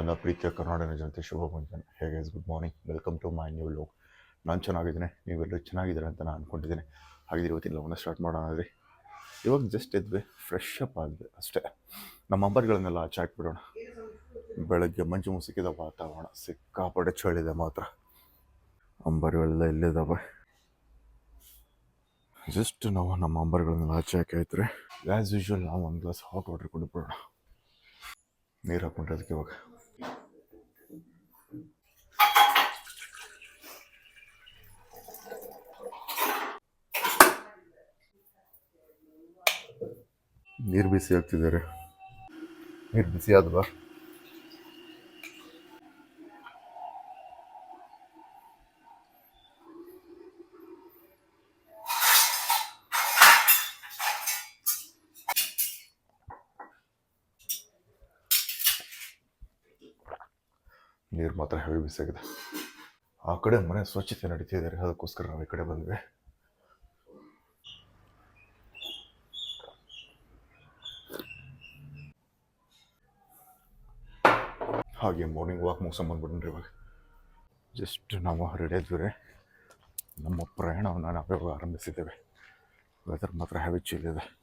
ನನ್ನ ಪ್ರೀತಿಯ ಕರ್ನಾಟಕ ಜನತೆ, ಶುಭ ಮುಂಜಾನೆ. ಹೇಗೆ good morning welcome to my new look ನಾನು ಚೆನ್ನಾಗಿದ್ದೀನಿ. ನೀವೆಲ್ಲರೂ ಚೆನ್ನಾಗಿದ್ದೀರ ಅಂತ ನಾನು ಅಂದ್ಕೊಂಡಿದ್ದೀನಿ ಹಾಗಿದ್ರೆ ಇವತ್ತಿನ ಲೋನ ಸ್ಟಾರ್ಟ್ ಮಾಡೋಣ ರೀ ಇವಾಗ ಜಸ್ಟ್ ಎದ್ವಿ ಫ್ರೆಶ್ ಅಪ್ ಆದ್ವಿ ಅಷ್ಟೇ. ನಮ್ಮ ಅಂಬರ್ಗಳನ್ನೆಲ್ಲ ಆಚೆ ಹಾಕ್ಬಿಡೋಣ. ಬೆಳಗ್ಗೆ ಮಂಜು ಮುಸುಕಿದ ವಾತಾವರಣ, ಸಿಕ್ಕಾಪಟ್ಟೆ ಚಳಿದೆ ಮಾತ್ರ. ಅಂಬರ್ಗಳೆಲ್ಲ ಇಲ್ಲಿದ್ದಾವೆ ಜಸ್ಟ್ ನಾವು ನಮ್ಮ ಅಂಬರ್ಗಳನ್ನೆಲ್ಲ ಆಚೆ ಹಾಕೈತ್ರಿ ಆ್ಯಸ್ ಯೂಶ್ವಲ್ ನಾವು ಒಂದು ಗ್ಲಾಸ್ ಹಾಟ್ ವಾಟರ್ ಕುಡಿಬಿಡೋಣ ನೀರು ಹಾಕ್ಕೊಂಡ್ರೆ ಅದಕ್ಕೆ ಇವಾಗ ನೀರು ಬಿಸಿ ಆಗ್ತಿದ್ದಾರೆ. ನೀರು ಬಿಸಿ ಆದ್ವಾ? ನೀರು ಮಾತ್ರ ಹೆವಿ ಬಿಸಿಯಾಗಿದೆ ಆ ಕಡೆ ಮನೆ ಸ್ವಚ್ಛತೆ ನಡೀತಿದ್ದಾರೆ ಅದಕ್ಕೋಸ್ಕರ ನಾವು ಈ ಕಡೆ ಬಂದ್ವಿ. ಹಾಗೆ ಮಾರ್ನಿಂಗ್ ವಾಕ್ ಮುಗಿಸ್ಕೊಂಬಂದ್ಬಿಟ್ರಿ ಇವಾಗ. ಜಸ್ಟ್ ನಾವು ಹೊರಡಿದ್ವಿ ನಮ್ಮ ಪ್ರಯಾಣವನ್ನು ನಾವು ಇವಾಗ ಆರಂಭಿಸಿದ್ದೇವೆ. ವೆದರ್ ಮಾತ್ರ ಹ್ಯಾವಿ ಚಿಲ್ ಇದೆ.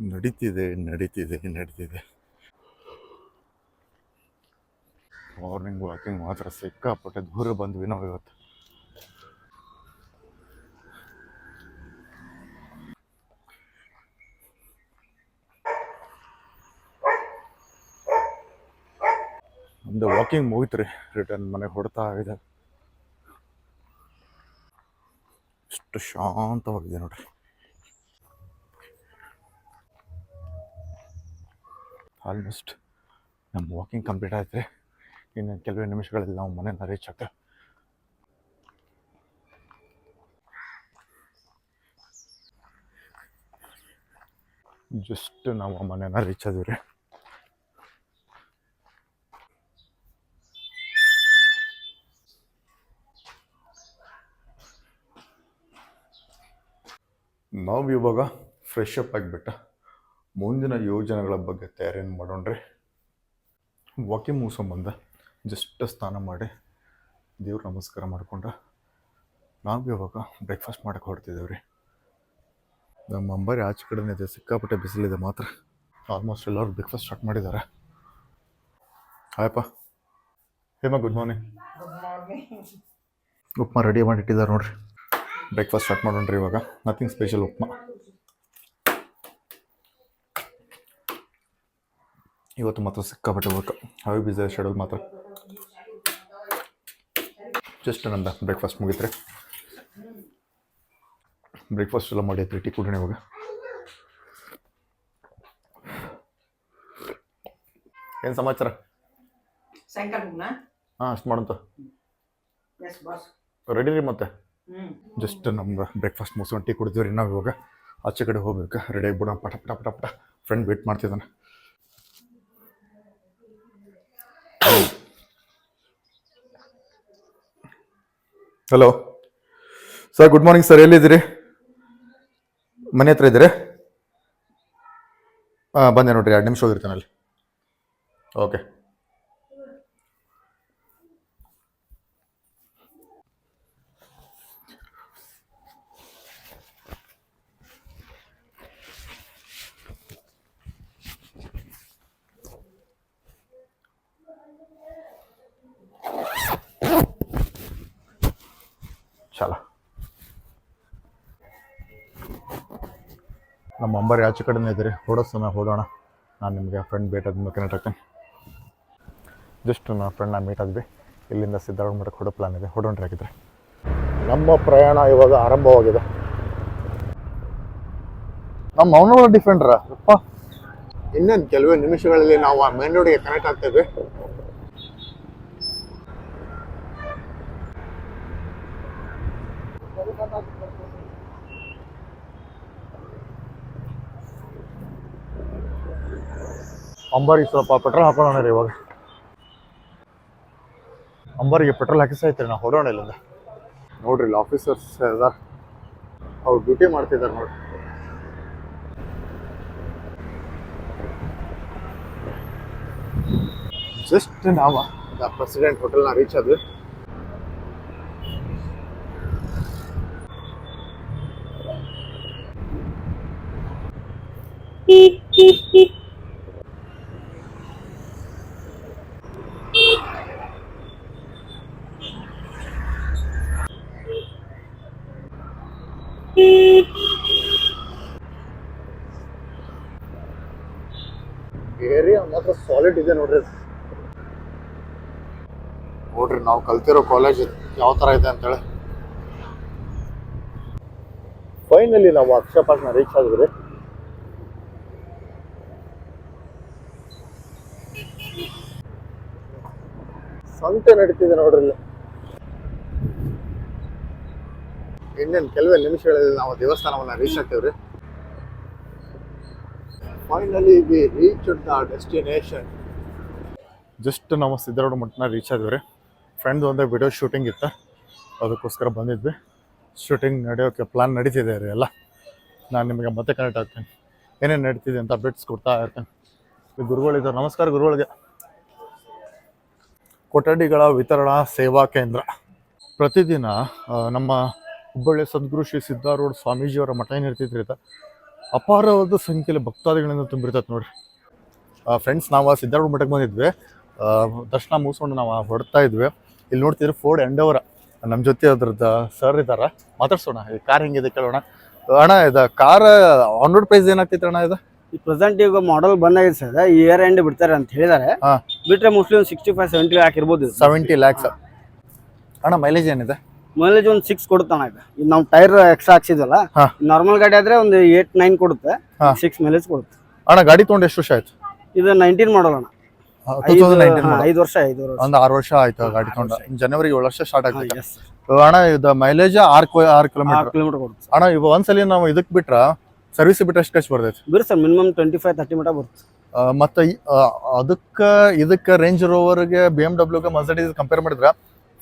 ನಡೀತಿದೆ ನಡೀತಿದೆ ನಡೀತಿದೆ. ಮಾರ್ನಿಂಗ್ ವಾಕಿಂಗ್ ಮಾತ್ರ ಸಿಕ್ಕಾಪಟ್ಟೆ ದೂರ ಬಂದ್ವಿ ನಾವು ಇವತ್ತು ನಮ್ದು ವಾಕಿಂಗ್ ಮುಗಿತು ರೀ. ರಿಟರ್ನ್ ಮನೆಗೆ ಹೊಡ್ತಾ ಇದೆ ಇಷ್ಟು ಶಾಂತವಾಗಿದೆ ನೋಡ್ರಿ. ಆಲ್ಮೋಸ್ಟ್ ನಮ್ಮ ವಾಕಿಂಗ್ ಕಂಪ್ಲೀಟ್ ಆಯ್ತು ರೀ. ಇನ್ನು ಕೆಲವೇ ನಿಮಿಷಗಳಲ್ಲಿ ನಾವು ಮನೆನ ರೀಚ್ ಹಾಕ ಜಸ್ಟ್ ನಾವು ಆ ರೀಚ್ ಆದ್ವಿ ರೀ ನಾವು ಇವಾಗ ಫ್ರೆಶ್ ಅಪ್ ಆಗಿಬಿಟ್ಟ. ಮುಂದಿನ ಯೋಜನೆಗಳ ಬಗ್ಗೆ ತಯಾರಿಯನ್ನು ಮಾಡೋಣ್ರಿ. ವಾಕಿಂಗ್ ಮುಗಿಸ್ಕೊಂಬಂದ ಜಸ್ಟ್ ಸ್ನಾನ ಮಾಡಿ ದೇವ್ರ ನಮಸ್ಕಾರ ಮಾಡಿಕೊಂಡ ನಾವು ಇವಾಗ ಬ್ರೇಕ್ಫಾಸ್ಟ್ ಮಾಡಕ್ಕೆ ಹೊರಡ್ತಿದ್ದೇವೆ ರೀ ನಮ್ಮ ಅಂಬಾರಿ ಆಚೆ ಕಡೆನೇ ಇದೆ ಸಿಕ್ಕಾಪಟ್ಟೆ ಬಿಸಿಲಿದೆ ಮಾತ್ರ. ಆಲ್ಮೋಸ್ಟ್ ಎಲ್ಲರೂ ಬ್ರೇಕ್ಫಾಸ್ಟ್ ಸ್ಟಾರ್ಟ್ ಮಾಡಿದ್ದಾರೆ ಆಯಪ್ಪ Hema good morning good morning upma ready ಮಾಡಿ ಇಟ್ಟಿದ್ದಾರೆ ನೋಡ್ರಿ. ಬ್ರೇಕ್ಫಾಸ್ಟ್ ಸ್ಟಾರ್ಟ್ ರೀ ಇವಾಗ. Nothing special upma. ಇವತ್ತು ಮಾತ್ರ ಸಿಕ್ಕಾಪಟ್ಟೆ ವರ್ಕ್ ಹಾವಿ ಬಿಸಿ ಶೆಡ್ಯೂಲ್ ಮಾತ್ರ? ಜಸ್ಟ್ ನಂದ ಬ್ರೇಕ್ಫಾಸ್ಟ್ ಮುಗಿತ್ರಿ. ಬ್ರೇಕ್ಫಾಸ್ಟ್ ಎಲ್ಲ ಮಾಡಿ ಟೀ ಕುಡಿಯೋಣ ಇವಾಗ. ಏನು ಸಮಾಚಾರ? ಸಾಯಂಕಾಲ ಹಾಂ ಅಷ್ಟು ಮಾಡಂತ ರೆಡಿ ರೀ ಮತ್ತೆ? ಜಸ್ಟ್ ನಮ್ಗೆ ಬ್ರೇಕ್ಫಾಸ್ಟ್ ಮುಗಿಸ್ಕೊಂಡು ಟೀ ಕುಡಿದ್ವಿ ರೀ ನಾವು ಇವಾಗ. ಆಚೆ ಕಡೆ ಹೋಗ್ಬೇಕು. ರೆಡಿ ಆಗಿಬಿಡೋಣ ಪಟ ಪಟ ಪಟ ಪಟ. ಫ್ರೆಂಡ್ ವೇಟ್ ಮಾಡ್ತಿದ್ದಾನೆ. Hello sir good morning sir ಎಲ್ಲಿದ್ದೀರಿ? ಮನೆ ಹತ್ರ ಇದ್ದೀರಿ? ಹಾಂ ಬಂದೆ ನೋಡಿರಿ, ಎರಡು ನಿಮಿಷ ಹೋಗಿರ್ತಾನೆ ಅಲ್ಲಿ. ಓಕೆ ಚಾಲ ನಮ್ಮ ಅಂಬಾರಿ ಆಚೆ ಕಡೆನೇ ಇದ್ದೀರಿ. ಹೊಡೋ ಸಮಯ ಹೊಡೋಣ ನಾನು ನಿಮಗೆ ಫ್ರೆಂಡ್ ಭೇಟಿ ಆದ್ಮೇಲೆ ಕನೆಕ್ಟ್ ಆಗ್ತೀನಿ. ಜಸ್ಟ್ ನನ್ನ ಫ್ರೆಂಡ್ನ ಮೀಟ್ ಆದ್ವಿ. ಇಲ್ಲಿಂದ ಸಿದ್ಧಾರ್ಥ ಮಠಕ್ಕೆ ಹೊಡೋ ಪ್ಲಾನ್ ಇದೆ. ಹೊಡೋಣ್ರಿ ಹಾಕಿದ್ರೆ ನಮ್ಮ ಪ್ರಯಾಣ ಇವಾಗ ಆರಂಭವಾಗಿದೆ. ನಮ್ಮ ಅವನೋಳ ಡಿಫೆಂಡ್ರ ಅಪ್ಪ. ಇನ್ನೇನು ಕೆಲವೇ ನಿಮಿಷಗಳಲ್ಲಿ ನಾವು ಆ ಮೇನ್ ರೋಡಿಗೆ ಕನೆಕ್ಟ್ ಆಗ್ತೇವೆ ಅಂಬಾರಿಗೆ ಸ್ವಲ್ಪ ಪೆಟ್ರೋಲ್ ಹಾಕೋಣ ರೀ ಇವಾಗ. ಅಂಬಾರಿಗೆ ಪೆಟ್ರೋಲ್ ಹಾಕಿಸೈತ್ರಿ ನಾವು, ಹೊಡೋಣ ಇಲ್ಲಿಂದ. ನೋಡ್ರಿ ಇಲ್ಲಿ ಆಫೀಸರ್ಸ್ ಇದಾರೆ. ಅವ್ರು ಡ್ಯೂಟಿ ಮಾಡ್ತಿದ್ದಾರೆ ನೋಡ್ರಿ. ಜಸ್ಟ್ ನಾವು. ದ ಪ್ರೆಸಿಡೆಂಟ್ ಹೋಟೆಲ್ನ ರೀಚ್ ಆದ್ವಿ. ಮಾತ್ರ ಸಾಲಿಡ್ ಇದೆ ನೋಡ್ರಿ. ನೋಡ್ರಿ ನಾವು ಕಲ್ತಿರೋ ಕಾಲೇಜ್ ಯಾವ ತರ ಇದೆ ಅಂತೇಳಿ. ಫೈನಲಿ ನಾವು ಅಕ್ಷಯ ಪಾರ್ಕ್ನ ರೀಚ್ ಆದ್ವಿ ಸಂತೆ ನಡೀತಿದೆ ನೋಡ್ರಿ ಇಲ್ಲಿ. ಇನ್ನೇನು ಕೆಲವೇ ನಿಮಿಷಗಳಲ್ಲಿ ನಾವು ದೇವಸ್ಥಾನವನ್ನ reach ಆಗ್ತೇವ್ರಿ. Finally we reach the destination just ನಾವು ಸಿದ್ಧಾರೂಢ ಮಠನ ರೀಚ್ ಆದ್ವಿ ಫ್ರೆಂಡ್ ಒಂದೇ ವಿಡಿಯೋ ಶೂಟಿಂಗ್ ಇತ್ತು. ಅದಕ್ಕೋಸ್ಕರ ಬಂದಿದ್ವಿ. ಶೂಟಿಂಗ್ ನಡೆಯೋಕ್ಕೆ ಪ್ಲಾನ್ ನಡೀತಿದೆ ರೀ ಎಲ್ಲ. ನಾನು ನಿಮಗೆ ಮತ್ತೆ ಕನೆಕ್ಟ್ ಆಗ್ತೀನಿ. ಏನೇನು ನಡೀತಿದೆ ಅಂತ ಅಪ್ಡೇಟ್ಸ್ ಕೊಡ್ತಾ ಇರ್ತೇನೆ. ಗುರುಗಳು ಗುರುಗಳಿದ್ದಾರೆ ನಮಸ್ಕಾರ ಗುರುಗಳಿಗೆ. ಕೊಠಡಿಗಳ ವಿತರಣಾ ಸೇವಾ ಕೇಂದ್ರ. ಪ್ರತಿದಿನ ನಮ್ಮ ಹುಬ್ಬಳ್ಳಿ ಸದ್ಗುರು ಶ್ರೀ ಸಿದ್ಧಾರೂಢ ಸ್ವಾಮೀಜಿಯವರ ಮಠ ಏನು ಇರ್ತಿದ್ರಿ ಅಪಾರವಾದ ಸಂಖ್ಯೆಯಲ್ಲಿ ಭಕ್ತಾದಿಗಳಿಂದ ತುಂಬಿರ್ತೈತೆ ನೋಡ್ರಿ. ಫ್ರೆಂಡ್ಸ್ ನಾವು ಸಿದ್ಧಾರ್ಥ ಮಠಕ್ಕೆ ಬಂದಿದ್ವಿ. ದರ್ಶನ ಮುಗಿಸ್ಕೊಂಡು ನಾವು ಹೊಡ್ತಾ ಇದ್ವಿ. ಇಲ್ಲಿ ನೋಡ್ತಿದ್ರೆ ಫೋರ್ಡ್ ಎಂಡವರ ನಮ್ಮ ಜೊತೆ ಅದ್ರದ್ದು ಸರ್ ಇದ್ದಾರೆ ಮಾತಾಡ್ಸೋಣ ಈ ಕಾರ್ ಹೆಂಗಿದೆ ಕೇಳೋಣ. ಅಣ್ಣ ಇದು ಕಾರ್ ಆನ್ ರೋಡ್ ಪ್ರೈಸ್ ಏನಾಗ್ತೈತೆ ಅಣ್ಣ ಇದು? ಈ ಪ್ರೆಸೆಂಟ್ ಈಗ ಮಾಡೆಲ್ ಬಂದಾಗಿದೆ ಸರ್ ಇಯರ್ ಎಂಡ್ ಬಿಡ್ತಾರೆ ಅಂತ ಹೇಳಿದ್ದಾರೆ ಹಾ. ಬಿಟ್ರೆ ಮೋಸ್ಟ್ಲಿ ಒಂದು ಸಿಕ್ಸ್ಟಿ ಫೈವ್ ಸೆವೆಂಟಿ ಹಾಕಿರ್ಬೋದು ಸೆವೆಂಟಿ ಲ್ಯಾಕ್ಸ್ ಅಣ್ಣ ಮೈಲೇಜ್ ಏನಿದೆ? ಮೈಲೇಜ್ ಒಂದು ಸಿಕ್ಸ್ ಕೊಡುತ್ತಾನ ಈಗ ನಾವು ಟೈರ್ ಎಕ್ಸ್ಟ್ರಾ ಹಾಕ್ಸಿದ್ವಲ್ಲ. ನಾರ್ಮಲ್ ಗಾಡಿ ಆದ್ರೆ ಒಂದು ಏಟ್ ನೈನ್ ಕೊಡುತ್ತೆ. ಸಿಕ್ಸ್ ಮೈಲೇಜ್ ಕೊಡುತ್ತೆ. ಅಣ್ಣ ಗಾಡಿ ತೊಗೊಂಡು ಎಷ್ಟು ವರ್ಷ ಆಯ್ತು? ಇದು ನೈನ್ಟೀನ್ ನೈನ್ಟೀನ್ ಐದು ವರ್ಷ ಐದು ಒಂದು ಆರು ವರ್ಷ ಆಯ್ತು ಗಾಡಿ ತೊಗೊಂಡು. ಜನವರಿ ಏಳು ವರ್ಷ ಸ್ಟಾರ್ಟ್ ಆಗ್ತದೆ ಅಣ್ಣ ಇದು ಮೈಲೇಜ್ ಆರು ಆರು ಕಿಲೋಮೀಟರ್ ಕಿಲೋಮೀಟರ್ ಕೊಡುತ್ತೆ. ಅಣ್ಣ ಇವ ಒಂದ್ಸಲಿ ನಾವು ಇದಕ್ಕೆ ಬಿಟ್ರ ಸರ್ವಿಸ್ ಬಿಟ್ರೆ ಎಷ್ಟು ಖರ್ಚು ಬರ್ತೈತಿ? ಬಿಡಿ sir minimum twenty five thirty meter ಬರುತ್ತೆ. ಮತ್ತೆ ಅದಕ್ಕ ಇದಕ್ಕೆ ರೇಂಜ್ ರೋವರ್ಗೆ ಬಿ ಎಂ ಡಬ್ಲ್ಯೂಗೆ ಮರ್ಸಿಡೀಸ್ ಕಂಪೇರ್ ಮಾಡಿದ್ರ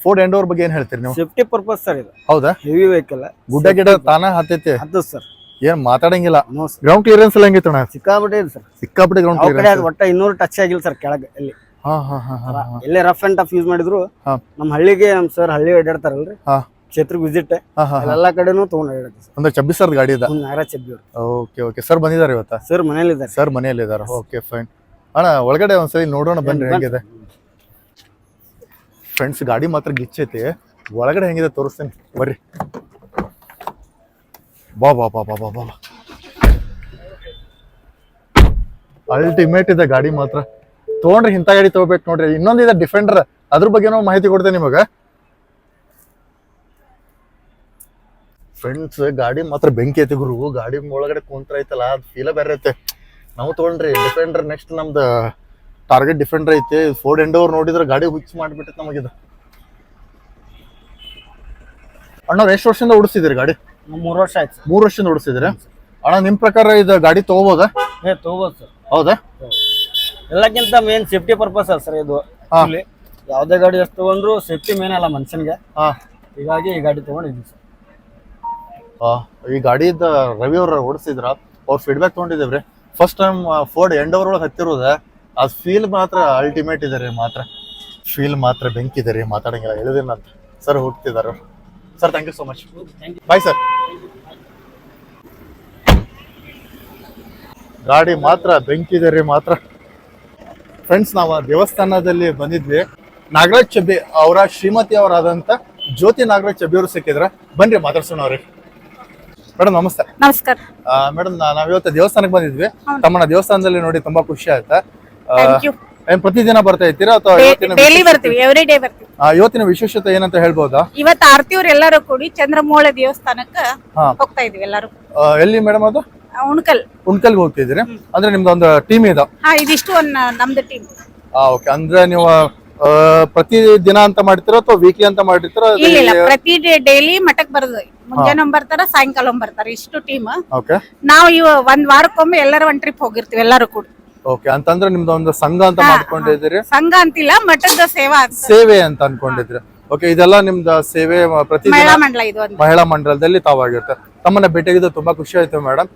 ಫೋರ್ಡ್ ಎಂಡೋರ್ ಬಗ್ಗೆ ಏನ್ ಹೇಳ್ತೀರಿ ನೀವು? ಸೇಫ್ಟಿ ಪರ್ಪಸ್ ಸರ್ ಇದು. ಹೌದಾ? ಹೆವಿ ವೆಹಿಕಲ್ ಗುಡ್ಡ ಗಿಡ ತಾನ ಹತ್ತೈತಿ. ಅದು ಸರ್ ಏನ್ ಮಾತಾಡಂಗಿಲ್ಲ. ನೋ ಸರ್ ಗ್ರೌಂಡ್ ಕ್ಲಿಯರೆನ್ಸ್ ಎಲ್ಲ ಹೆಂಗಿತ್ತು ಅಣ್ಣ? ಸಿಕ್ಕಾಬಿಟ್ಟೆ ಇದೆ ಸರ್ ಸಿಕ್ಕಾಪಟ್ಟೆ ಗ್ರೌಂಡ್ ಕಡೆ ಕ್ಲಿಯರೆನ್ಸ್ ಒಟ್ಟ ಇನ್ನೂರು ಟಚ್ ಆಗಿಲ್ಲ ಸರ್ ಕೆಳಗೆ ಇಲ್ಲಿ. ಹಾ ಹಾ ಹಾ ಹಾ ಹಾ. ಎಲ್ಲೇ ರಫ್ ಅಂಡ್ ಟಫ್ ಯೂಸ್ ಮಾಡಿದ್ರು. ಹಾ. ನಮ್ಮ ಹಳ್ಳಿಗೆ ನಮ್ಮ ಸರ್ ಹಳ್ಳಿ ಅಡ್ಡಾಡ್ತಾರಲ್ರಿ ಹಾ. ಕ್ಷೇತ್ರಕ್ಕೆ ವಿಸಿಟ್ ಹಾ ಹಾ ಹಾ. ಎಲ್ಲಾ ಕಡೆನೂ ತಗೊಂಡ್ ಅಡ್ಡಾಡ್ತೀವಿ ಸರ್ ಅಂದ್ರೆ ಛಬ್ಬೀಸ್ ಸರ್ ಗಾಡಿ ಇದೆ? ಒಂದು ನಾಗರಾಜ್ ಚೆಬ್ಬಿ ಅವ್ರು. ಓಕೆ ಓಕೆ ಸರ್ ಬಂದಿದ್ದಾರೆ ಇವತ್ತ? ಸರ್ ಮನೇಲಿ ಇದ್ದಾರೆ ಸರ್ ಮನೆಯಲ್ಲಿ ಇದಾರೆ ಓಕೆ ಫೈನ್ ಅಣ್ಣ ಒಳಗಡೆ ಒಂದ್ಸಲಿ ನೋಡೋಣ ಬನ್ನಿ ಹೆಂಗಿದೆ? ಫ್ರೆಂಡ್ಸ್ ಗಾಡಿ ಮಾತ್ರ ಗಿಚ್ಚೈತಿ. ಒಳಗಡೆ ಹೆಂಗಿದೆ ತೋರಿಸ್ತೇನೆ. ಬರ್ರಿ. ಬಾ ಬಾ ಬಾ ಬಾ ಬಾ ಬಾ ಅಲ್ಟಿಮೇಟ್ ಇದೆ ಗಾಡಿ ಮಾತ್ರ. ತೊಗೊಂಡ್ರಿ ಇಂಥ ಗಾಡಿ ತಗೋಬೇಕು ನೋಡ್ರಿ. ಇನ್ನೊಂದಿದೆ ಡಿಫೆಂಡರ್ ಅದ್ರ ಬಗ್ಗೆನೂ ಮಾಹಿತಿ ಕೊಡ್ತೇನೆ ನಿಮಗೆ. ಫ್ರೆಂಡ್ಸ್ ಗಾಡಿ ಮಾತ್ರ ಬೆಂಕಿ ಐತಿ ಗುರು. ಗಾಡಿ ಒಳಗಡೆ ಕುಂತ್ರ ಐತಲ್ಲ, ಅದು ಫೀಲ ಬೇರೆ ಐತೆ ನಾವು ತೊಗೊಂಡ್ರಿ ಡಿಫೆಂಡರ್ ನೆಕ್ಸ್ಟ್ ನಮ್ದು ಟಾರ್ಗೆಟ್ ಡಿಫೆಂಡರ್ ಐತಿ. ಫೋರ್ಡ್ ಓವರ್ ನೋಡಿದ್ರೆ ಗಾಡಿ ಹುಚ್ಚು ಮಾಡಿಬಿಟ್ಟು ನಮಗಿದು. ಅಣ್ಣ ಎಷ್ಟು ವರ್ಷದಿಂದ ಓಡಿಸಿದಿರಿ ಗಾಡಿ? ಮೂರು ವರ್ಷ ಆಯ್ತು ಮೂರು ವರ್ಷದಿಂದ ಓಡಿಸ್ತಿದ್ದೀರಿ? ಅಣ್ಣ ನಿಮ್ಮ ಪ್ರಕಾರ ಇದು ಗಾಡಿ ತಗೋಬೋದಾ? ಏ ತಗೋಬೋದು ಸರ್. ಹೌದಾ? ಎಲ್ಲಕ್ಕಿಂತ ಮೇನ್ ಸೇಫ್ಟಿ ಪರ್ಪಸ್ ಸರ್ ಇದು. ಇಲ್ಲಿ ಯಾವ್ದೇ ಗಾಡಿ ಎಷ್ಟು ತಗೊಂಡ್ರು ಸೇಫ್ಟಿ ಮೇನ್ ಅಲ್ಲ ಮನುಷ್ಯನ್ಗೆ. ಹಾ. ಹೀಗಾಗಿ ಈ ಗಾಡಿ ತಗೊಂಡಿದ್ವಿ ಸರ್. ಈ ಗಾಡಿದ ರವಿ ಅವ್ರ ಓಡಿಸಿದ್ರ ಅವ್ರ ಫೀಡ್ಬ್ಯಾಕ್ ತೊಗೊಂಡಿದ್ದೇವ್ರಿ. First time Ford Endeavour ಒಳಗೆ ಹತ್ತಿರೋದ? ಅದು ಫೀಲ್ ಮಾತ್ರ ಅಲ್ಟಿಮೇಟ್ ಇದೆ ರೀ ಮಾತ್ರ. ಫೀಲ್ ಮಾತ್ರ ಬೆಂಕಿ ಇದೆ ರೀ ಮಾತಾಡಂಗಿಲ್ಲ ಹೇಳಿದಿನ ಅಂತ ಸರ್ ಹೋಗ್ತಿದ್ದಾರೆ sir thank you so much bye sir ಗಾಡಿ ಮಾತ್ರ ಬೆಂಕಿ ಇದೆ ರೀ ಮಾತ್ರ. ಫ್ರೆಂಡ್ಸ್ ನಾವು ದೇವಸ್ಥಾನದಲ್ಲಿ ಬಂದಿದ್ವಿ. ನಾಗರಾಜ್ ಚಬ್ಬಿ ಅವರ ಶ್ರೀಮತಿ ಅವರಾದಂತ ಜ್ಯೋತಿ ನಾಗರಾಜ್ ಚಬ್ಬಿ ಅವರು ಸಿಕ್ಕಿದ್ರ ಬನ್ರಿ ಮಾತಾಡ್ಸೋಣ ಅವ್ರಿ ಮೇಡಮ್ ನಮಸ್ತೆ. ನಮಸ್ಕಾರ. ಮೇಡಮ್ ನಾವಿವತ್ತು ದೇವಸ್ಥಾನಕ್ಕೆ ಬಂದಿದ್ವಿ. ತಮ್ಮನ ದೇವಸ್ಥಾನದಲ್ಲಿ ನೋಡಿ ತುಂಬಾ ಖುಷಿ ಆಯ್ತಾ? ಆ, ಏನ್ ಪ್ರತಿದಿನ ಬರ್ತಾ ಇರ್ತೀರಾ ಅಥವಾ ಇವತ್ತಿನ ಡೈಲಿ ಬರ್ತೀವಿ ಎವ್ರಿ ಡೇ ಬರ್ತೀವಿ. ಆ, ಇವತ್ತಿನ ವಿಶೇಷತೆ ಏನಂತ ಹೇಳ್ಬೋದಾ? ಇವತ್ತು ಆರ್ತಿಯವ್ರು ಎಲ್ಲರೂ ಕೂಡಿ ಚಂದ್ರಮೋಳ ದೇವಸ್ಥಾನಕ್ಕ ಹಾ. ಹೋಗ್ತಾ ಇದೀವಿ ಎಲ್ಲರೂ. ಆ, ಎಲ್ಲಿ ಮೇಡಮ್ ಅದು? ಆ, ಉಣ್ಕಲ್. ಉಣ್ಕಲ್ಗೆ ಹೋಗ್ತಿದ್ದೀರಿ. ಅಂದ್ರೆ ನಿಮ್ದು ಒಂದು ಟೀಮ್ ಇದೆ. ಹಾ ಇದಿಷ್ಟು ಒಂದ್ ನಮ್ದು ಟೀಮ್ ಓಕೆ ಅಂದ್ರೆ ನೀವು ಆ, ಪ್ರತಿ ದಿನ ಅಂತ ಮಾಡ್ತೀರಾ ಅಥವಾ ವೀಕ್ಲಿ ಅಂತ ಮಾಡಿರ್ತೀರಾ ಇಲ್ಲ ಇಲ್ಲ. ಪ್ರತಿ ಡೈಲಿ ಮಠಕ್ ಬರೋದು. ಮುಂಜಾನೆ ಒಮ್ಮೆ ಬರ್ತಾರ ಸಾಯಂಕಾಲ ಒಮ್ಮೆ ಬರ್ತಾರ. ಇಷ್ಟು ಟೀಮ್ ಓಕೆ ನಾವು ಇವ ಒಂದ್ ವಾರಕ್ಕೊಮ್ಮೆ ಎಲ್ಲರೂ ಒಂದ್ ಟ್ರಿಪ್ ಹೋಗಿರ್ತೀವಿ ಎಲ್ಲರೂ ಕೂಡಿ. ಓಕೆ ಅಂತಂದ್ರೆ ನಿಮ್ದು ಒಂದು ಸಂಘ ಅಂತ ಮಾಡ್ಕೊಂಡಿದ್ದೀರಿ? ಸಂಘ ಅಂತಿಲ್ಲ ಮಠದ ಸೇವಾ ಸೇವೆ ಅಂತ ಅನ್ಕೊಂಡಿದ್ರಿ ಓಕೆ ಇದೆಲ್ಲ ನಿಮ್ದು ಸೇವೆ ಪ್ರತಿ ಮಹಿಳಾ ಮಂಡಲ ಇದು ಒಂದು. ಮಹಿಳಾ ಮಂಡಲದಲ್ಲಿ ತಾವಾಗಿರುತ್ತೆ. ತಮ್ಮನ್ನ ಭೇಟಿಯಾಗಿದ್ದು ತುಂಬಾ ಖುಷಿ ಆಯ್ತು ಮೇಡಮ್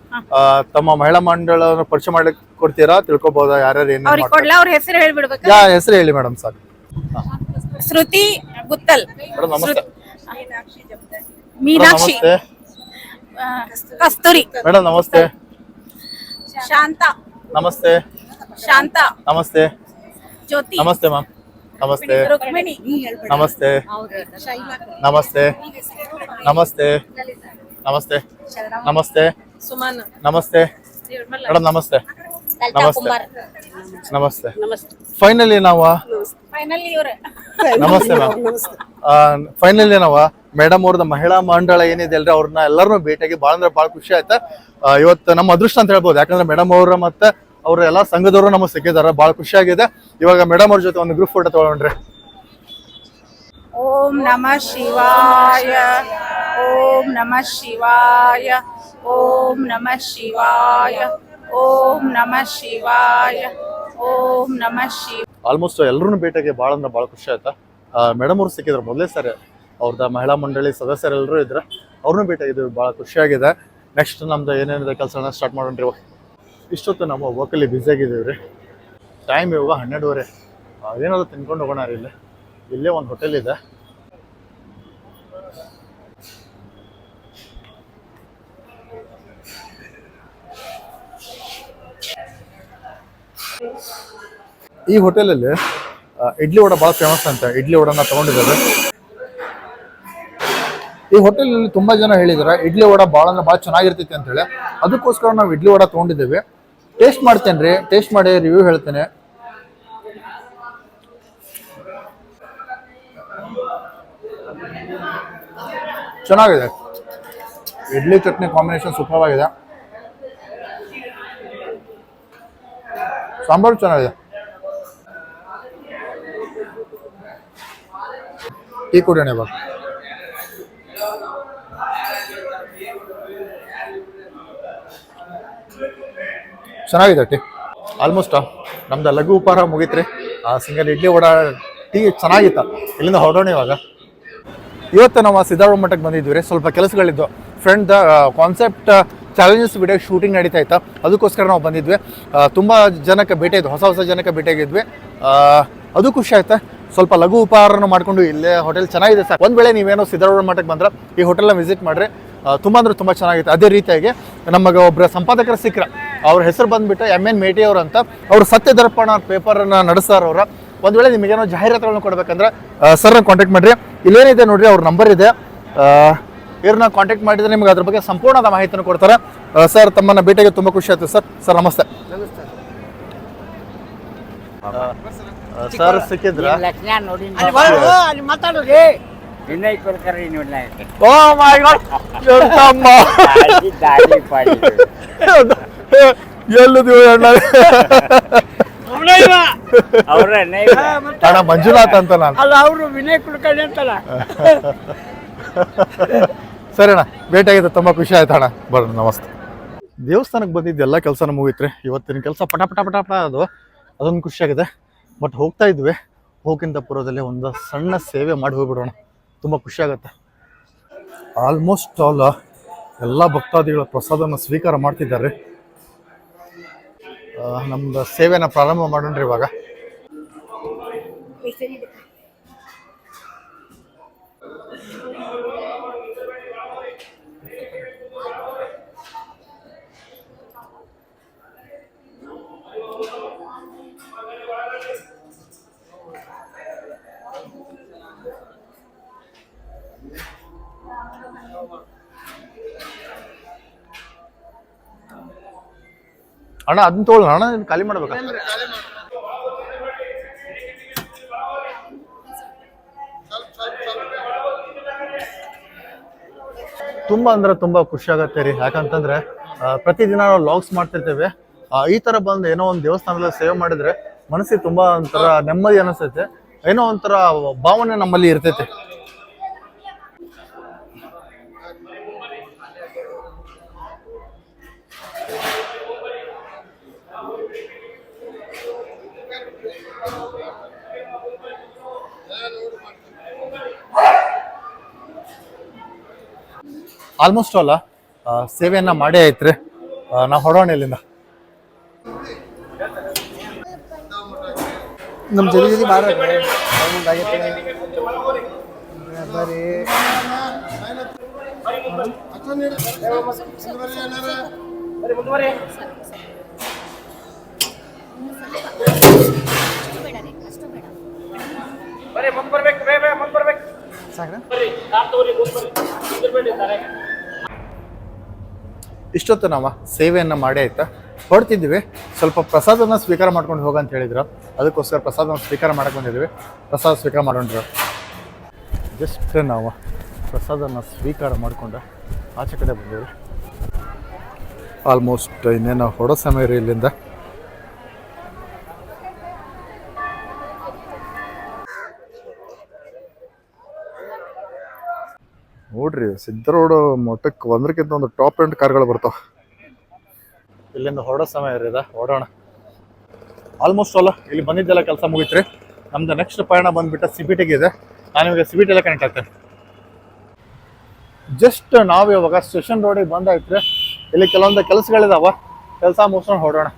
ತಮ್ಮ ಮಹಿಳಾ ಮಂಡಳ ಪರಿಚಯ ಮಾಡಿ ಕೊಡ್ತೀರಾ? ತಿಳ್ಕೊಬಹುದಾ ಯಾರ್ಯಾರು ಏನ್ ಅವ್ರಿಗೆ ಮಾಡ್ತಾರೆ? ಕೊಡ್ಲಾ? ಅವ್ರ ಹೆಸರು ಹೇಳ್ಬಿಡ್ಬೇಕು? ಯಾ ಹೆಸರು ಹೇಳಿ ಮೇಡಮ್ ಸಾಕು. ಶ್ರುತಿ ಗುತ್ತಲ್. ಮೇಡಮ್ ನಮಸ್ತೆ. ಮೀನಾಕ್ಷಿ ನಮಸ್ತೆ. ಕಸ್ತೂರಿ. ಮೇಡಮ್ ನಮಸ್ತೆ. ಶಾಂತ. ನಮಸ್ತೆ. ಶಾಂತ. ನಮಸ್ತೆ. ಜ್ಯೋತಿ. ನಮಸ್ತೆ ಮ್ಯಾಮ್. ನಮಸ್ತೆ. ರುಕ್ಮಿಣಿ. ನಮಸ್ತೆ. ನಮಸ್ತೆ. ನಮಸ್ತೆ. ನಮಸ್ತೆ. ನಮಸ್ತೆ. ಸುಮನ್. ನಮಸ್ತೆ. ಮೇಡಮ್ ನಮಸ್ತೆ. ನಮಸ್ತೆ. ನಮಸ್ತೆ. ಫೈನಲಿ ನಾವು ಫೈನಲಿ ಇವ್ರೆ. ನಮಸ್ತೆ ಮ್ಯಾಮ್. ಫೈನಲಿ ನಾವು ಮೇಡಮ್ ಅವ್ರದ್ದು ಮಹಿಳಾ ಮಂಡಳ ಏನಿದೆ ಅಲ್ರಿ ಅವ್ರನ್ನ ಎಲ್ಲರನ್ನೂ ಭೇಟಿಯಾಗಿ ಭಾಳ ಅಂದ್ರೆ ಭಾಳ ಖುಷಿ ಆಯ್ತಾ. ಇವತ್ತು ನಮ್ಮ ಅದೃಷ್ಟ ಅಂತ ಹೇಳ್ಬೋದು. ಯಾಕಂದ್ರೆ ಮೇಡಮ್ ಅವ್ರ ಮತ್ತೆ ಅವ್ರ ಎಲ್ಲಾ ಸಂಘದವರು ನಮಗೆ ಸಿಕ್ಕಿದ್ದಾರೆ. ಬಹಳ ಖುಷಿಯಾಗಿದೆ ಇವಾಗ ಮೇಡಮ್ ಅವ್ರ ಜೊತೆ ಒಂದು ಗ್ರೂಪ್ ಫೋಟೋ ತಗೊಂಡ್ರೆ. ಓಂ ನಮ ಶಿವಾಯ. ಓಂ ನಮ ಶಿವಾಯ. ಓಂ ನಮ ಶಿವಾಯ. ಓಂ ನಮ ಶಿವಾಯ. ಓಂ ನಮ ಶಿವ ಆಲ್ಮೋಸ್ಟ್ ಎಲ್ಲರೂ ಭೇಟಿಗೆ ಭಾಳ ಅಂದ್ರೆ ಭಾಳ ಖುಷಿ ಆಯ್ತಾ? ಮೇಡಮ್ ಅವ್ರು ಸಿಕ್ಕಿದ್ರು ಮೊದಲೇ ಸರಿ. ಅವ್ರದ ಮಹಿಳಾ ಮಂಡಳಿ ಸದಸ್ಯರೆಲ್ಲರೂ ಇದ್ರೆ. ಅವ್ರನ್ನೂ ಭೇಟಿಯಾಗಿದ್ವಿ. ಭಾಳ ಖುಷಿಯಾಗಿದೆ ನೆಕ್ಸ್ಟ್ ನಮ್ದು ಏನೇನಿದೆ ಕೆಲಸನ ಸ್ಟಾರ್ಟ್ ಮಾಡೋಣ್ರಿ ಇವಾಗ. ಇಷ್ಟೊತ್ತು ನಮ್ಮ ವರ್ಕಲ್ಲಿ ಬ್ಯುಸಿ ಆಗಿದ್ದೀವಿ ರೀ ಟೈಮ್ ಇವಾಗ ಹನ್ನೆರಡುವರೆ. ಅದೇನಾದ್ರು ತಿನ್ಕೊಂಡು ಹೋಗೋಣ ರೀ ಇಲ್ಲಿ. ಇಲ್ಲೇ ಒಂದು ಹೋಟೆಲ್ ಇದೆ. ಈ ಹೋಟೆಲಲ್ಲಿ ಇಡ್ಲಿ ವಡ ಭಾಳ ಫೇಮಸ್ ಅಂತ ಇಡ್ಲಿ ವಡನ ತಗೊಂಡಿದ್ದಾರೆ. ಈ ಹೋಟೆಲಲ್ಲಿ ತುಂಬಾ ಜನ ಹೇಳಿದಾರೆ, ಇಡ್ಲಿ ವಡ ಭಾಳ ಅಂದ್ರೆ ಭಾಳ ಚೆನ್ನಾಗಿರ್ತೈತಿ ಅಂತ ಹೇಳಿ ಅದಕ್ಕೋಸ್ಕರ ನಾವು ಇಡ್ಲಿ ವಡ ತಗೊಂಡಿದ್ದೇವೆ. ಟೇಸ್ಟ್ ಮಾಡ್ತೇನೆ ರೀ, ಟೇಸ್ಟ್ ಮಾಡಿ ರಿವ್ಯೂ ಹೇಳ್ತೇನೆ. ಚೆನ್ನಾಗಿದೆ. ಇಡ್ಲಿ ಚಟ್ನಿ ಕಾಂಬಿನೇಷನ್ ಸೂಪರ್ ಆಗಿದೆ. ಸಾಂಬಾರು ಚೆನ್ನಾಗಿದೆ. ಟೀ ಕುಡಿಯೋಣ ಇವಾಗ. ಚೆನ್ನಾಗಿದೆ ಟೀ. ಆಲ್ಮೋಸ್ಟ್ ನಮ್ದು ಲಘು ಉಪಹಾರ ಮುಗೀತ್ರಿ. ಆ ಸಿಂಗಲ್ ಇಡ್ಲಿ ವಡ ಟೀ ಚೆನ್ನಾಗಿತ್ತ. ಇಲ್ಲಿಂದ ಹೊರಡೋಣ ಇವಾಗ. ಇವತ್ತು ನಾವು ಸಿದ್ಧಾರ್ಥ ಮಠಕ್ಕೆ ಬಂದಿದ್ವಿ ರೀ. ಸ್ವಲ್ಪ ಕೆಲಸಗಳಿದ್ದು friend concept challenges video shooting ನಡೀತಾ ಇತ್ತು. ಅದಕ್ಕೋಸ್ಕರ ನಾವು ಬಂದಿದ್ವಿ. ತುಂಬ ಜನಕ್ಕೆ ಭೇಟಿ ಇದ್ವಿ ಹೊಸ ಹೊಸ ಜನಕ್ಕೆ ಭೇಟಿಯಾಗಿದ್ವಿ ಅದು ಖುಷಿ ಆಯ್ತಾ? ಸ್ವಲ್ಪ ಲಘು ಉಪಹಾರನ ಮಾಡ್ಕೊಂಡು ಇಲ್ಲೇ ಹೋಟೆಲ್ ಚೆನ್ನಾಗಿದೆ ಸರ್. ಒಂದು ವೇಳೆ ನೀವೇನೋ ಸಿದ್ಧಾರೂಢ ಮಠಕ್ಕೆ ಬಂದ್ರೆ ಈ ಹೋಟೆಲ್ನ ವಿಸಿಟ್ ಮಾಡಿರಿ ತುಂಬ ಅಂದ್ರೆ ತುಂಬ ಚೆನ್ನಾಗಿತ್ತು. ಅದೇ ರೀತಿಯಾಗಿ ನಮಗೆ ಒಬ್ಬರ ಸಂಪಾದಕರ ಸಿಕ್ಕರ ಅವ್ರ ಹೆಸರು ಬಂದುಬಿಟ್ಟು ಎಂ ಎನ್ ಮೇಟಿ ಅವ್ರು ಅಂತ ಅವ್ರು ಸತ್ಯ ದರ್ಪಣ ಪೇಪರನ್ನು ನಡೆಸ್ತಾರ ಅವ್ರ. ಒಂದು ವೇಳೆ ನಿಮಗೇನೋ ಜಾಹೀರಾತುಗಳನ್ನ ಕೊಡ್ಬೇಕಂದ್ರೆ ಸರ್ನ ಕಾಂಟ್ಯಾಕ್ಟ್ ಮಾಡಿರಿ. ಇಲ್ಲೇನಿದೆ ನೋಡಿರಿ ಅವ್ರ ನಂಬರ್ ಇದೆ. ಇವ್ರನ್ನ ಕಾಂಟ್ಯಾಕ್ಟ್ ಮಾಡಿದ್ರೆ ನಿಮ್ಗೆ ಅದ್ರ ಬಗ್ಗೆ ಸಂಪೂರ್ಣದ ಮಾಹಿತಿಯನ್ನು ಕೊಡ್ತಾರೆ. ಸರ್ ತಮ್ಮನ್ನ ಭೇಟಿಗೆ ತುಂಬ ಖುಷಿ ಆಯ್ತು ಸರ್. ಸರ್ ನಮಸ್ತೆ. ಸರ್ ಸಿಕ್ಕಿದ್ರ? ಲಕ್ಷಣ ನೋಡಿ ಅಲ್ಲಿ ಓ ಮೈ ಗಾಡ್. ಎಂತಮ್ಮ? ಅಣ್ಣ? ಅಣ್ಣ ಮಂಜುನಾಥ್ ಅಂತ ನಾನು. ಅಲ್ಲ ಅವರು ವಿನಯ್ ಕುಲಕರ್ಣಿ ಅಂತಲ್ಲ. ಸರಿ ಅಣ್ಣ ಭೇಟಿಯಾಗಿದೆ ತುಂಬಾ ಖುಷಿ ಆಯ್ತು ಅಣ್ಣ. ಬರ್ರಿ ನಮಸ್ತೆ. ದೇವಸ್ಥಾನಕ್ಕೆ ಬಂದಿದ್ದೆಲ್ಲ ಕೆಲಸನ ಮುಗಿತ್ರಿ. ಇವತ್ತಿನ ಕೆಲಸ ಪಟ ಪಟ ಪಟ ಪಟ ಅದು. ಅದೊಂದು ಖುಷಿಯಾಗಿದೆ ಬಟ್ ಹೋಗ್ತಾ ಇದ್ವಿ. ಹೋಗಿಂತ ಪೂರ್ವದಲ್ಲಿ ಒಂದು ಸಣ್ಣ ಸೇವೆ ಮಾಡಿ ಹೋಗ್ಬಿಡೋಣ. ತುಂಬ ಖುಷಿಯಾಗತ್ತೆ ಆಲ್ಮೋಸ್ಟ್ ಆಲ್ ಎಲ್ಲ ಭಕ್ತಾದಿಗಳ ಪ್ರಸಾದನ ಸ್ವೀಕಾರ ಮಾಡ್ತಿದ್ದಾರೆ. ನಮ್ದು ಸೇವೆನ ಪ್ರಾರಂಭ ಮಾಡೋಣ್ರಿ ಇವಾಗ. ಅಣ್ಣ ಅದನ್ನ ತೊಗೊಳ್ಳೋಣ ಅಣ್ಣ ಖಾಲಿ ಮಾಡ್ಬೇಕು. ತುಂಬಾ ಅಂದ್ರೆ ತುಂಬಾ ಖುಷಿ ಆಗತ್ತೆ ರೀ. ಯಾಕಂತಂದ್ರೆ ಪ್ರತಿದಿನ ನಾವು ಲಾಗ್ಸ್ ಮಾಡ್ತಿರ್ತೇವೆ. ಈ ತರ ಬಂದು ಏನೋ ಒಂದು ದೇವಸ್ಥಾನದಲ್ಲಿ ಸೇವೆ ಮಾಡಿದ್ರೆ ಮನಸ್ಸಿಗೆ ತುಂಬಾ ಒಂಥರ ನೆಮ್ಮದಿ ಅನಿಸ್ತೈತೆ. ಏನೋ ಒಂಥರ ಭಾವನೆ ನಮ್ಮಲ್ಲಿ ಇರ್ತೈತೆ. ಆಲ್ಮೋಸ್ಟ್ ಅಲ್ಲ ಸೇವೆಯನ್ನ ಮಾಡೇ ಐತ್ರಿ. ನಾವು ಹೊಡೋಣ ಇಲ್ಲಿಂದ. ನಮ್ಮ ಜಲ್ದಿ ಜಲ್ದಿ ಮಾಡ್ರಿ ಮುಂದೆ ಮುಂದ್ ಬರ್ರಿ ಸಾಕ್ರ ಇಷ್ಟೊತ್ತು ನಾವ ಸೇವೆಯನ್ನು ಮಾಡಿ ಆಯ್ತಾ? ಹೊಡ್ತಿದ್ವಿ ಸ್ವಲ್ಪ ಪ್ರಸಾದನ ಸ್ವೀಕಾರ ಮಾಡ್ಕೊಂಡು ಹೋಗ ಅಂತ ಹೇಳಿದ್ರು. ಅದಕ್ಕೋಸ್ಕರ ಪ್ರಸಾದನ ಸ್ವೀಕಾರ ಮಾಡಕ್ ಬಂದಿದ್ವಿ ಪ್ರಸಾದ ಸ್ವೀಕಾರ ಮಾಡ್ಕೊಂಡ್ರು ಜಸ್ಟ್ ನಾವು ಪ್ರಸಾದನ ಸ್ವೀಕಾರ ಮಾಡ್ಕೊಂಡು ಆಚೆ ಕಡೆ ಬಂದಿದ್ವಿ ಆಲ್ಮೋಸ್ಟ್ ಇನ್ನೇನು ಹೊಡೋ ಸಮಯ ರೀ ಇಲ್ಲಿಂದ. ನೋಡ್ರಿ ಸಿದ್ದರೋಡ್ ಮಠಕ್ಕೆ ಒಂದ್ರಕ್ಕಿಂತ ಒಂದು ಟಾಪ್ ಎಂಡ್ ಕಾರ್ಗಳು ಬರ್ತಾವ. ಇಲ್ಲಿಂದ ಹೊರಡೋ ಸಮಯ ರೀ ಓಡೋಣ ಆಲ್ಮೋಸ್ಟ್ ಅಲ್ಲ, ಇಲ್ಲಿ ಬಂದಿದ್ದೆಲ್ಲ ಕೆಲಸ ಮುಗಿತ್ರಿ. ನಮ್ದು ನೆಕ್ಸ್ಟ್ ಪಯಣ ಬಂದ್ಬಿಟ್ಟು ಸಿಬಿಟಿಗೆ ಇದೆ. ನಾನು ಇವಾಗ ಸಿಬಿಟಿ ಎಲ್ಲ ಕನೆಕ್ಟ್ ಆಗ್ತೇನೆ. ಜಸ್ಟ್ ನಾವು ಇವಾಗ ಸ್ಟೇಷನ್ ರೋಡಿಗೆ ಬಂದಾಯ್ತ್ರಿ. ಇಲ್ಲಿ ಕೆಲವೊಂದು ಕೆಲಸಗಳಿದಾವ, ಕೆಲಸ ಮುಗಿಸ್ಕೊಂಡು ಹೊರಡೋಣ.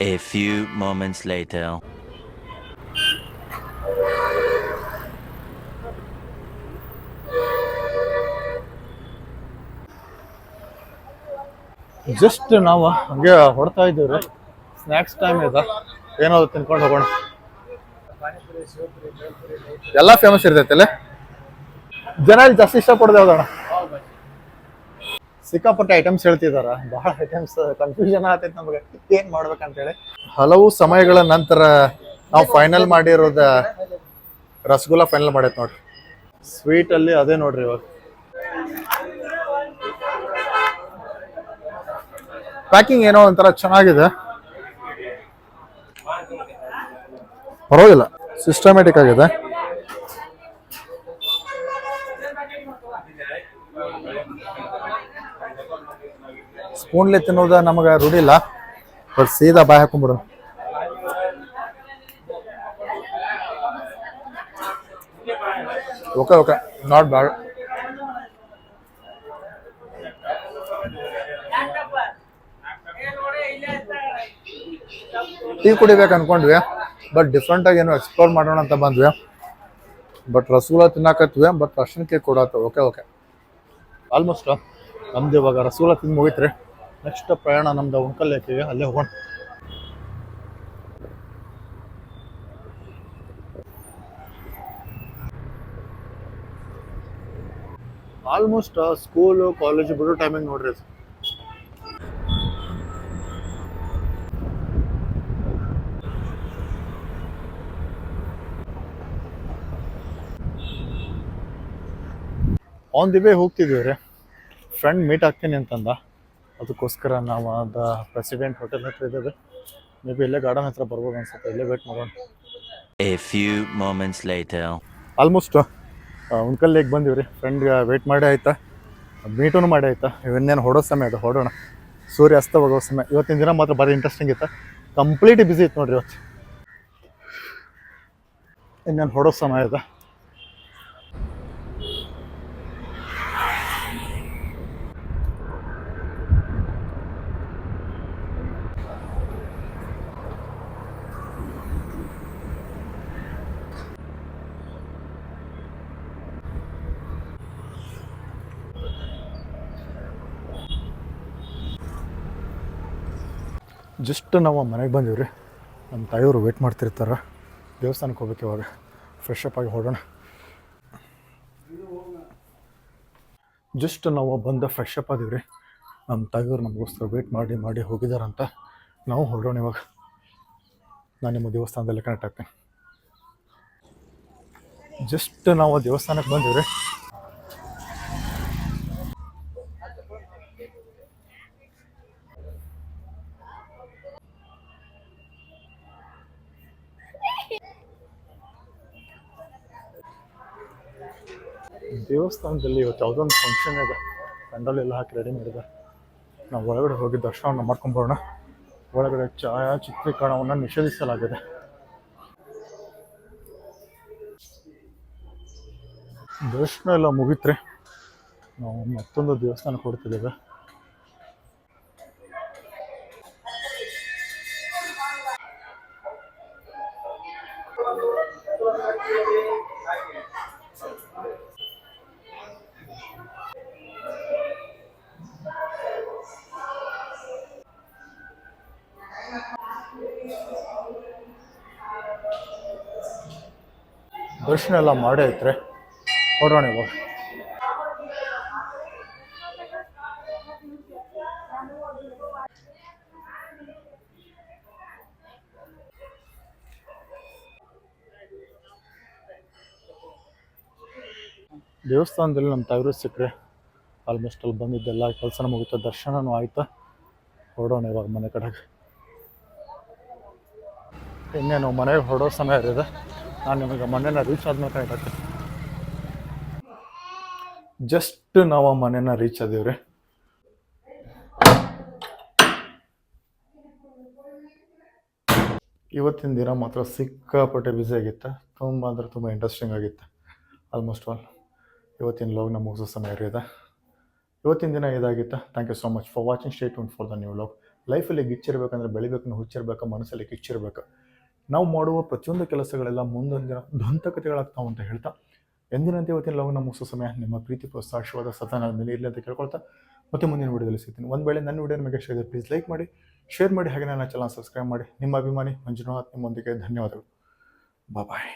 A few moments later. Just ನಾವು ಹಂಗೆ ಹೊಡ್ತಾ ಇದ್ದೀವಿ ಸ್ನ್ಯಾಕ್ಸ್ ಟೈಮ್ ಇದೆ. ಏನಾದ್ರು ತಿನ್ಕೊಂಡು ಹೋಗೋಣ. ಎಲ್ಲ ಫೇಮಸ್ ಇರ್ತೈತಲ್ಲ ಜನ ಇಲ್ಲಿ ಜಾಸ್ತಿ ಇಷ್ಟಪಡೋದು ಯಾವ್ದಣ್ಣ ಸಿಕ್ಕಾಪಟ್ಟೆ ಐಟಮ್ಸ್ ಹೇಳ್ತಿದಾರ. ಬಹಳ ಐಟಮ್ಸ್ ಕನ್ಫ್ಯೂಷನ್ ಆಗ್ತೈತೆ ನಮಗೆ. ಏನ್ ಮಾಡ್ಬೇಕಂತೇಳಿ. ಹಲವು ಸಮಯಗಳ ನಂತರ ನಾವು ಫೈನಲ್ ಮಾಡಿರೋದ ರಸಗುಲ್ಲ ಫೈನಲ್ ಮಾಡೈತೆ ನೋಡ್ರಿ. ಸ್ವೀಟ್ ಅಲ್ಲಿ ಅದೇ ನೋಡ್ರಿ ಇವಾಗ. ಪ್ಯಾಕಿಂಗ್ ಏನೋ ಒಂಥರ ಚೆನ್ನಾಗಿದೆ. ಪರವಾಗಿಲ್ಲ. ಸಿಸ್ಟಮ್ಯಾಟಿಕ್ ಆಗಿದೆ. ಸ್ಪೂನ್ಲಿ ತಿನ್ನೋದ ನಮಗೆ ರೂಢಿಲ್ಲ ಬಟ್ ಸೀದಾ ಬಾಯಿ ಹಾಕೊಂಡ್ಬಿಡು okay okay not bad tea ಕುಡಿಬೇಕು ಅನ್ಕೊಂಡ್ವಿ ಬಟ್ ಡಿಫ್ರೆಂಟ್ ಆಗಿ ಏನೋ ಎಕ್ಸ್ಪ್ಲೋರ್ ಮಾಡೋಣ ಅಂತ ಬಂದ್ವಿ. ಬಟ್ ರಸಗುಲ್ಲ ತಿನ್ನಾಕತ್ವಿ ಬಟ್ ಅರ್ಶಿನ ಕೇಕ್ ಕೊಡತ್ತ ಓಕೆ ಓಕೆ. ಆಲ್ಮೋಸ್ಟ್ ನಮ್ದು ಇವಾಗ ರಸಗುಲ್ಲ ತಿಂದು ಮುಗಿತ್ರಿ. ನೆಕ್ಸ್ಟ್ ಪ್ರಯಾಣ ನಮ್ದು ಉಣ್ಕಲ್ ಲೇಕಿಗೆ ಅಲ್ಲೇ ಹೋಗೋಣ. ಆಲ್ಮೋಸ್ಟ್ ಸ್ಕೂಲು ಕಾಲೇಜ್ ಬಿಡೋ ಟೈಮಿಂಗ್ ನೋಡ್ರಿ ಇದು. ಆನ್ ದಿ ವೇ ಹೋಗ್ತಿದ್ದೀವಿ ರೀ ಫ್ರೆಂಡ್ ಮೀಟ್ ಆಗ್ತೀನಿ ಅಂತಂದ. ಅದಕ್ಕೋಸ್ಕರ ನಾವು ಅದ ಪ್ರೆಸಿಡೆಂಟ್ ಹೋಟೆಲ್ ಹತ್ರ ಇದ್ದೇವೆ. ಮೇ ಬಿ ಇಲ್ಲೇ ಗಾರ್ಡನ್ ಹತ್ರ ಬರ್ಬೋದು ಅನ್ಸುತ್ತೆ. ಇಲ್ಲೇ ವೇಟ್ ಮಾಡೋಣ. A few moments later. Almost Unkal lake ಬಂದೀವಿ ರೀ ಫ್ರೆಂಡ್ಗೆ ವೇಟ್ ಮಾಡಿ ಆಯ್ತಾ? ಮೀಟೂ ಮಾಡಿ ಆಯ್ತಾ? ಇವನ್ನೇನು ಹೊಡೋ ಸಮಯ ಅದು ಹೊಡೋಣ. ಸೂರ್ಯ ಅಸ್ತ ಹೋಗೋ ಸಮಯ. ಇವತ್ತಿನ ದಿನ ಮಾತ್ರ ಭಾರಿ ಇಂಟ್ರೆಸ್ಟಿಂಗ್ ಇತ್ತು. ಕಂಪ್ಲೀಟ್ ಬಿಸಿ ಇತ್ತು ನೋಡ್ರಿ ಇವತ್ತು. ಇನ್ನೇನು ಹೊಡೋ ಸಮಯ ಇದೆ? ಜಸ್ಟ್ ನಾವು ಮನೆಗೆ ಬಂದೀವಿ ರೀ ನಮ್ಮ ತಾಯಿಯವರು ವೇಟ್ ಮಾಡ್ತಿರ್ತಾರೆ. ದೇವಸ್ಥಾನಕ್ಕೆ ಹೋಗ್ಬೇಕು ಇವಾಗ. ಫ್ರೆಶ್ ಅಪ್ ಆಗಿ ಹೊರಡೋಣ ಜಸ್ಟ್ ನಾವು ಬಂದ ಫ್ರೆಶ್ ಅಪ್ ಆದೀವಿ ರೀ ನಮ್ಮ ತಾಯಿಯವರು ನಮಗೋಸ್ಕರ ವೇಟ್ ಮಾಡಿ ಮಾಡಿ ಹೋಗಿದಾರಂತ ನಾವು ಹೊರಡೋಣ ಇವಾಗ. ನಾನು ನಿಮ್ಮ ದೇವಸ್ಥಾನದಲ್ಲಿ ಕನೆಕ್ಟ್ ಆಗ್ತೀನಿ ಜಸ್ಟ್ ನಾವು ದೇವಸ್ಥಾನಕ್ಕೆ ಬಂದೀವಿ ರೀ ದೇವಸ್ಥಾನದಲ್ಲಿ ಇವತ್ತು ಯಾವುದೋ ಒಂದು ಫಂಕ್ಷನ್ ಇದೆ, ಪೆಂಡಲ್ ಎಲ್ಲ ಹಾಕಿ ರೆಡಿ ಮಾಡಿದೆ ನಾವು ಒಳಗಡೆ ಹೋಗಿ ದರ್ಶನವನ್ನು ಮಾಡ್ಕೊಂಬರೋಣ ಒಳಗಡೆ ಛಾಯಾ ಚಿತ್ರೀಕರಣವನ್ನು ನಿಷೇಧಿಸಲಾಗಿದೆ. ದರ್ಶನ ಎಲ್ಲ ಮುಗಿತ್ರೆ. ನಾವು ಮತ್ತೊಂದು ದೇವಸ್ಥಾನ ಕೊಡ್ತಿದ್ದೇವೆ ದರ್ಶನ ಎಲ್ಲ ಮಾಡೇ ಐತ್ರೆ ನೋಡೋಣ ಇವಾಗ. ದೇವಸ್ಥಾನದಲ್ಲಿ ನಮ್ಮ ತವರು ಸಿಕ್ಕರೆ ಆಲ್ಮೋಸ್ಟ್ ಅಲ್ಲಿ ಬಂದಿದ್ದೆಲ್ಲ ಕೆಲಸನ ಮುಗಿತು, ದರ್ಶನನೂ ಆಯ್ತಾ. ಹೊರಡೋಣ ಇವಾಗ ಮನೆ ಕಡೆಗೆ. ಇನ್ನೇನು ಮನೆಗೆ ಹೊರಡೋ ಸಮಯ ಇದೆ ನಾನು ನಿಮಗೆ ಮನೆನ ರೀಚ್ ಆದ್ಮೇಲೆ ಕಾಯ್ಬೇಕು ಜಸ್ಟ್ ನಾವು ಆ ಮನೆನ ರೀಚ್ ರೀ ಇವತ್ತಿನ ದಿನ ಮಾತ್ರ ಸಿಕ್ಕಾಪಟ್ಟೆ ಬ್ಯುಸಿ ಆಗಿತ್ತು. ತುಂಬ ಅಂದರೆ ತುಂಬ ಇಂಟ್ರೆಸ್ಟಿಂಗ್ ಆಗಿತ್ತು. ಆಲ್ಮೋಸ್ಟ್ ಆಲ್ ಇವತ್ತಿನ ಲೋಗ್ನ ಮುಗಿಸೋ ಸಮಯ ಇದೆ. ಇವತ್ತಿನ ದಿನ ಇದಾಗಿತ್ತು. Thank you so much for watching stay tuned for the new log ಲೈಫಲ್ಲಿ ಗಿಚ್ಚಿರ್ಬೇಕಂದ್ರೆ ಬೆಳಿಬೇಕು ಹುಚ್ಚಿರ್ಬೇಕು, ಮನಸ್ಸಲ್ಲಿ ಕಿಚ್ಚಿರ್ಬೇಕು. ನಾವು ಮಾಡುವ ಪ್ರತಿಯೊಂದು ಕೆಲಸಗಳೆಲ್ಲ ಮುಂದೊಂದು ದಿನ ದಂತಕಥೆಗಳಾಗ್ತಾವೆ ಅಂತ ಹೇಳ್ತಾ, ಎಂದಿನಂತೆ ಇವತ್ತಿನ ಲವನ ಮುಗಿಸೋ ಸಮಯ ನಿಮ್ಮ ಪ್ರೀತಿ ಸದಾ ನನ್ನ ಮೇಲೆ ಇರಲಿ ಅಂತ ಕೇಳ್ಕೊಳ್ತಾ, ಮತ್ತೆ ಮುಂದಿನ ವಿಡಿಯೋದಲ್ಲಿ ಸಿಗ್ತೀನಿ. ಒಂದು ವೇಳೆ ನನ್ನ ವಿಡಿಯೋ ನಿಮಗೆ ಇಷ್ಟ ಇದೆ ಪ್ಲೀಸ್ ಲೈಕ್ ಮಾಡಿ ಶೇರ್ ಮಾಡಿ, ಹಾಗೆ ನನ್ನ ಚಾನಲ್ ಸಬ್ಸ್ಕ್ರೈಬ್ ಮಾಡಿ. ನಿಮ್ಮ ಅಭಿಮಾನಿ ಮಂಜುನಾಥ್, ನಿಮ್ಮೊಂದಿಗೆ ಧನ್ಯವಾದಗಳು. ಬಾಯ್